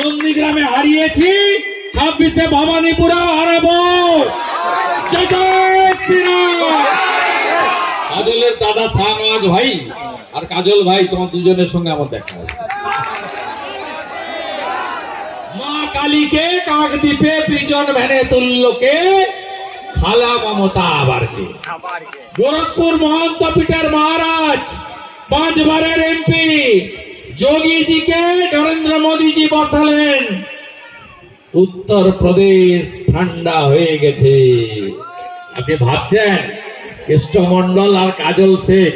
নন্দীগ্রামে হারিয়েছি ছাব্বিশে ভবানীপুরা হারাবো। কাজলের দাদা শাহনওয়াজ ভাই আর কাজল ভাই তোমার দুজনের সঙ্গে আমার দেখা হয়েছে। মা কালীকে কাকদ্বীপে প্রিজন ভ্যানে তুল্যকে খালা মমতা আবারকে। গোরখপুর মহন্ত পিটার মহারাজ পাঁচবারের এমপি। যোগীজিকে নরেন্দ্র মোদীজি বসালেন। উত্তর প্রদেশ ঠান্ডা হয়ে গেছে। আপনি ভাবছেন কৃষ্ণমন্ডল আর কাজল শেখ,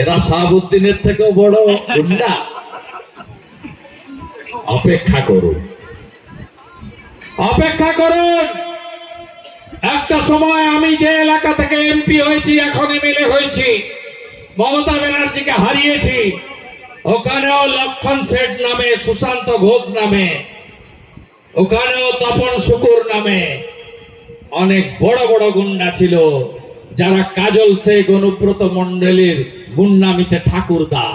এরা শাহাবুদ্দিনের থেকেও বড় গুন্ডা? অপেক্ষা করুন। অপেক্ষা করুন। একটা সময় আমি যে এলাকা থেকে এমপি হয়েছি এখন এমএলএ হয়েছি। মমতা ব্যানার্জিকে হারিয়েছি। ওখানেও লক্ষণ শেঠ নামে, সুশান্ত ঘোষ নামে, ওখানেও তপন শুকুর নামে। অনেক বড় বড় গুন্ডা ছিল, যারা কাজল শেখ, অনুব্রত মন্ডলীর গুন্ডামিতে ঠাকুরদা।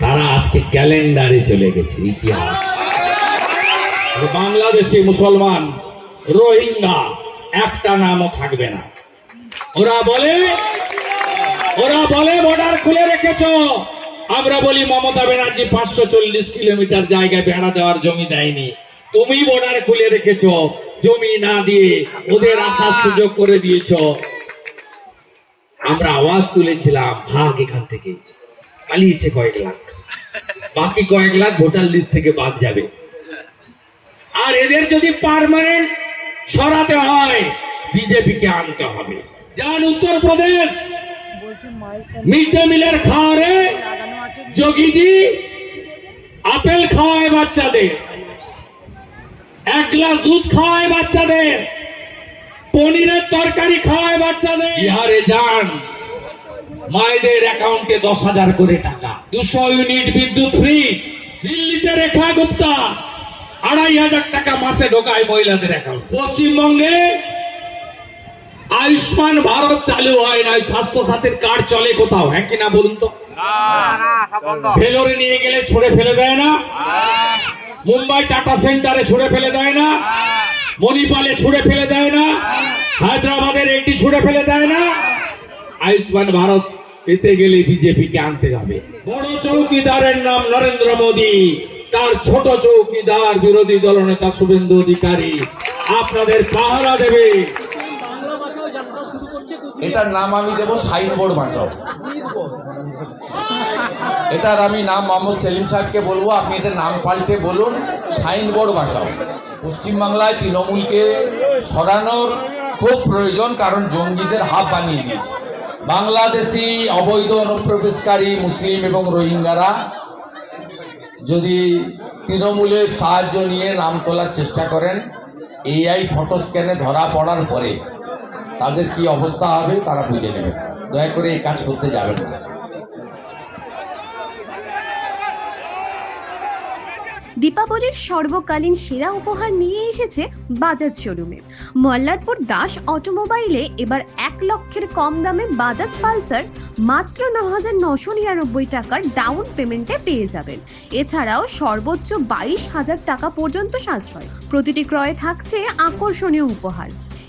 তারা আজকে ক্যালেন্ডারে চলে গেছে, ইতিহাস। বাংলাদেশি মুসলমান, রোহিঙ্গা, একটা নামও থাকবে না। ওরা বলে ওরা বলে বর্ডার খুলে রেখেছ। আমরা বলি, মমতা ব্যানার্জি পাঁচশো চল্লিশ কিলোমিটার জায়গায় বেড়া দেওয়ার জমি দেয়নি। তুমি বর্ডার খুলে রেখেছ, জমি না দিয়ে ওদের আসার সুযোগ করে দিয়েছ। আমরা আওয়াজ তুলেছিলাম, ভাগ এখান থেকে। পালিয়েছে কয়েক লাখ। বাকি কয়েক লাখ ভোটার লিস্ট থেকে বাদ যাবে। আর এদের যদি পার্মানেন্ট সরাতে হয়, বিজেপিকে আনতে হবে। যান উত্তরপ্রদেশ! মিড ডে মিলের খাওয়ারে যোগীজি আপেল খাওয়ায় বাচ্চাদের। এক গ্লাস দুধ খাওয়ায় বাচ্চাদের। পনিরের তরকারি খাওয়ায় বাচ্চাদের। বিহারে যান। মায়েদের অ্যাকাউন্টে দশ হাজার করে টাকা। দুশো ইউনিট বিদ্যুৎ ফ্রি। দিল্লিতে রেখা গুপ্তা। আড়াই হাজার টাকা মাসে ঢোকায় মহিলাদের অ্যাকাউন্ট। পশ্চিমবঙ্গে আয়ুষ্মান ভারত চালু হয় না স্বাস্থ্য সাথীর কার্ড চলে কোথাও হ্যাঁ কিনা বলুন তো? ভেলোরে নিয়ে গেলে ছুড়ে ফেলে দেয় না? মুম্বাই টাটা সেন্টারে ছুড়ে ফেলে দেয় না? মণিপালে ছুড়ে ফেলে দেয় না? হায়দ্রাবাদের এটি ছুড়ে ফেলে দেয় না? আয়ুষ্মান ভারত পেতে গেলে বিজেপিকে আনতে হবে। বড় চৌকিদারের নাম নরেন্দ্র মোদী তার ছোট চৌকিদার বিরোধী দলনেতা শুভেন্দু অধিকারী। আপনাদের পাহারা দেবে। এটার নাম আমি দেব সাইনবোর্ড বাঁচাও। এটার আমি নাম মোহাম্মদ সেলিম সাহেবকে বলব, আপনি এটার নাম পাল্টে বলুন, সাইনবোর্ড বাঁচাও। পশ্চিমবাংলায় তৃণমূলকে সরানোর খুব প্রয়োজন, কারণ জঙ্গিদের হাব বানিয়ে দিয়েছে। বাংলাদেশি অবৈধ অনুপ্রবেশকারী, মুসলিম এবং রোহিঙ্গারা যদি তৃণমূলের সাহায্য নিয়ে নাম তোলার চেষ্টা করেন, এআই ফটো স্ক্যানে ধরা পড়ার পরে তাদের কি অবস্থা হবে তারা বুঝে নেবেন দয়া করে এই কাজ করতে যাবেন না। দীপাবলির সর্বকালীন সেরা উপহার নিয়ে এসেছে বাজাজ শোরুমে। মল্লারপুর দাস অটোমোবাইলে এবার এক লক্ষের কম দামে বাজাজ পালসার মাত্র ন হাজার নশো নিরানব্বই টাকার ডাউন পেমেন্টে পেয়ে যাবেন। এছাড়াও সর্বোচ্চ বাইশ হাজার টাকা পর্যন্ত সাশ্রয়। প্রতিটি ক্রয়ে থাকছে আকর্ষণীয় উপহার।